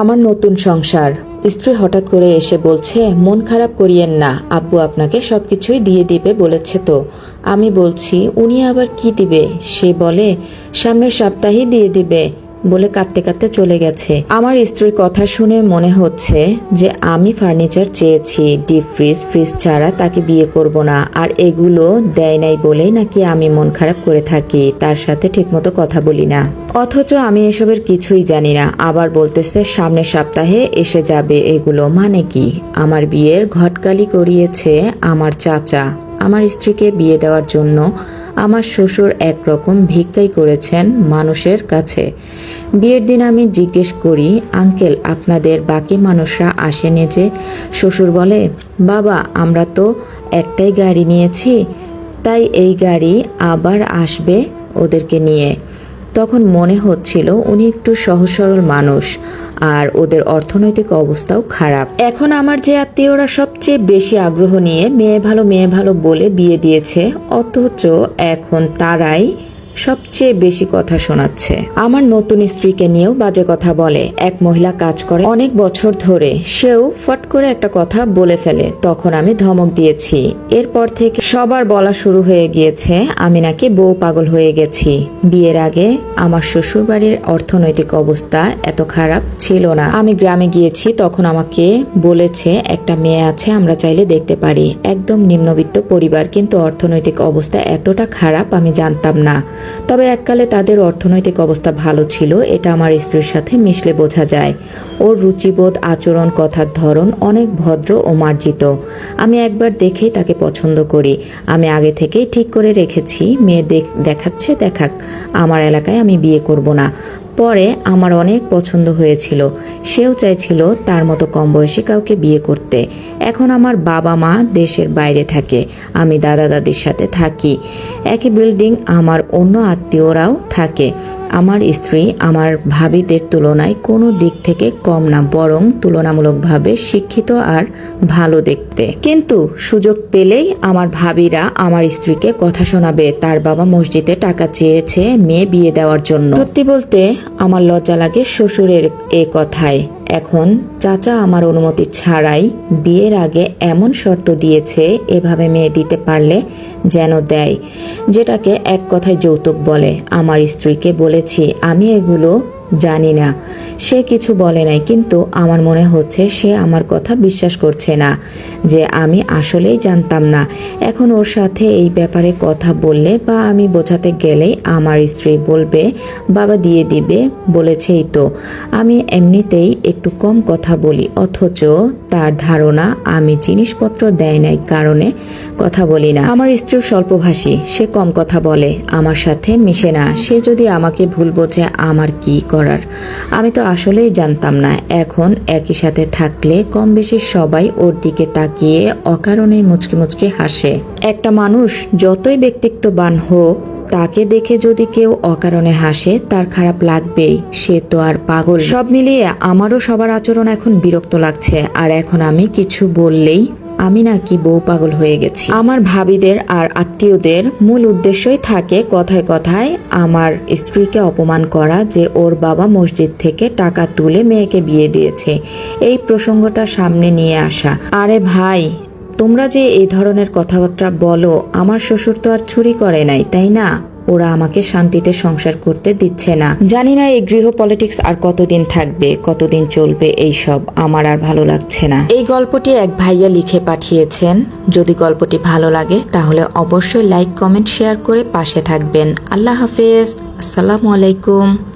আমার নতুন সংসার। স্ত্রী হঠাৎ করে এসে বলছে, মন খারাপ করিয়েন না আব্বু আপনাকে সবকিছুই দিয়ে দিবে বলেছে তো। আমি বলছি, উনি আবার কি দিবে? সে বলে, সামনের সপ্তাহে দিয়ে দিবে। বলে কাঁদতে কাঁদতে চলে গেছে। আমার স্ত্রীর কথা শুনে মনে হচ্ছে যে আমি ফার্নিচার চেয়েছি, ডিপ ফ্রিজ ফ্রিজ ছাড়া তাকে বিয়ে করব না। আর এগুলো দেয় নাই বলেই নাকি আমি মন খারাপ করে থাকি, তার সাথে ঠিকমতো কথা বলি না। অথচ আমি এসবের কিছুই জানি না। আবার বলতেছে, সামনের সপ্তাহে এসে যাবে। এগুলো মানে কি? আমার বিয়ের ঘটকালি করিয়েছে আমার চাচা। আমার স্ত্রীকে বিয়ে দেওয়ার জন্য আমার শ্বশুর একরকম ভিক্ষাই করেছেন মানুষের কাছে। বিয়ের দিন আমি জিজ্ঞেস করি, আঙ্কেল, আপনাদের বাকি মানুষরা আসেনি যে? শ্বশুর বলে, বাবা, আমরা তো একটাই গাড়ি নিয়েছি, তাই এই গাড়ি আবার আসবে ওদেরকে নিয়ে। তখন মনে হচ্ছিল উনি একটু সহজ সরল মানুষ, আর ওদের অর্থনৈতিক অবস্থাও খারাপ। এখন আমার যে আত্মীয়রা সবচেয়ে বেশি আগ্রহ নিয়ে মেয়ে ভালো মেয়ে ভালো বলে বিয়ে দিয়েছে, অথচ এখন তারাই সবচেয়ে বেশি কথা শোনাচ্ছে। আমার নতুন স্ত্রীকে নিয়েও বাজে কথা বলে। এক মহিলা কাজ করে অনেক বছর ধরে। সেও ফট করে একটা কথা বলে ফেলে। তখন আমি ধমক দিয়েছি। এরপর থেকে সবার বলা শুরু হয়ে গিয়েছে, আমি নাকি বউ পাগল হয়ে গেছি। বিয়ের আগে আমার শ্বশুর বাড়ির অর্থনৈতিক অবস্থা এত খারাপ ছিল না। আমি গ্রামে গিয়েছি, তখন আমাকে বলেছে, একটা মেয়ে আছে, আমরা চাইলে দেখতে পারি। একদম নিম্নবিত্ত পরিবার, কিন্তু অর্থনৈতিক অবস্থা এতটা খারাপ আমি জানতাম না। তবে এককালে তাদের অর্থনৈতিক অবস্থা ভালো ছিল, এটা আমার স্ত্রীর সাথে মিশলে বোঝা যায়। ওর রুচিবোধ, আচরণ, কথার ধরন অনেক ভদ্র ও মার্জিত। আমি একবার দেখেই তাকে পছন্দ করি। আমি আগে থেকেই ঠিক করে রেখেছি, মেয়ে দেখ- দেখাচ্ছে, দেখাক। আমার এলাকায় আমি বিয়ে করব না। পরে আমার অনেক পছন্দ হয়েছিল। সেও চাইছিল তার মতো কম বয়সী কাউকে বিয়ে করতে। এখন আমার বাবা মা দেশের বাইরে থাকে। আমি দাদা দাদির সাথে থাকি। একই বিল্ডিং আমার অন্য আত্মীয়রাও থাকে। আমার স্ত্রী আমার ভাবিদের তুলনায় কোনো দিক থেকে কম না, বরং তুলনামূলকভাবে শিক্ষিত আর ভালো দেখতে। কিন্তু সুযোগ পেলেই আমার ভাবিরা আমার স্ত্রীকে কথা শোনাবে। তার বাবা মসজিদে টাকা চেয়েছে মেয়ে বিয়ে দেওয়ার জন্য। সত্যি বলতে আমার লজ্জা লাগে শ্বশুরের এ কথায়। এখন চাচা আমার অনুমতি ছাড়াই বিয়ের আগে এমন শর্ত দিয়েছে এভাবে মেয়ে দিতে পারলে যেন দেয়, যেটাকে এক কথায় যৌতুক বলে। আমার স্ত্রীকে বলেছি, আমি এগুলো জানি না। সে কিছু বলে নাই, কিন্তু আমার মনে হচ্ছে সে আমার কথা বিশ্বাস করছে না, যে আমি আসলেই জানতাম না। এখন ওর সাথে এই ব্যাপারে কথা বললে বা আমি বোঝাতে গেলেই আমার স্ত্রী বলবে, বাবা দিয়ে দিবে, বলেছেই তো। আমি এমনিতেই একটু কম কথা বলি, অথচ তার ধারণা আমি জিনিসপত্র দেয় নাই কারণে কথা বলি না। আমার স্ত্রী স্বল্পভাষী, সে কম কথা বলে, আমার সাথে মিশে না। সে যদি আমাকে ভুল বোঝে, আমার কি করার। আমি তো আসলেই জানতাম না, এখন একই সাথে থাকলে কম বেশি সবাই ওর দিকে তাকিয়ে অকারণে মুচকি মুচকি হাসে। একটা মানুষ যতই ব্যক্তিত্ববান হোক, তাকে দেখে যদি কেউ অকারণে হাসে, তার খারাপ লাগবেই, সে তো আর পাগল। সব মিলিয়ে আমারও সবার আচরণ এখন বিরক্ত লাগছে, আর এখন আমি কিছু বললেই আমি নাকি বউ পাগল হয়ে গেছি। আমার ভাবিদের আর আত্মীয়দের মূল উদ্দেশ্যই থাকে কথায় কথায় আমার স্ত্রীকে অপমান করা যে ওর বাবা মসজিদ থেকে টাকা তুলে মেয়েকে বিয়ে দিয়েছে। এই প্রসঙ্গটা সামনে নিয়ে আসা। আরে ভাই, তোমরা যে এই ধরনের কথাবার্তা বলো, আমার শ্বশুর তো আর চুরি করে নাই, তাই না? ওরা আমাকে শান্তিতে সংসার করতে দিচ্ছে না। জানি না এই গৃহ পলিটিক্স আর কতদিন থাকবে, কতদিন চলবে, এই সব আমার আর ভালো লাগছে না। এই গল্পটি এক ভাইয়া লিখে পাঠিয়েছেন। যদি গল্পটি ভালো লাগে, তাহলে অবশ্যই লাইক কমেন্ট শেয়ার করে পাশে থাকবেন। আল্লাহ হাফেজ। আসসালামু আলাইকুম।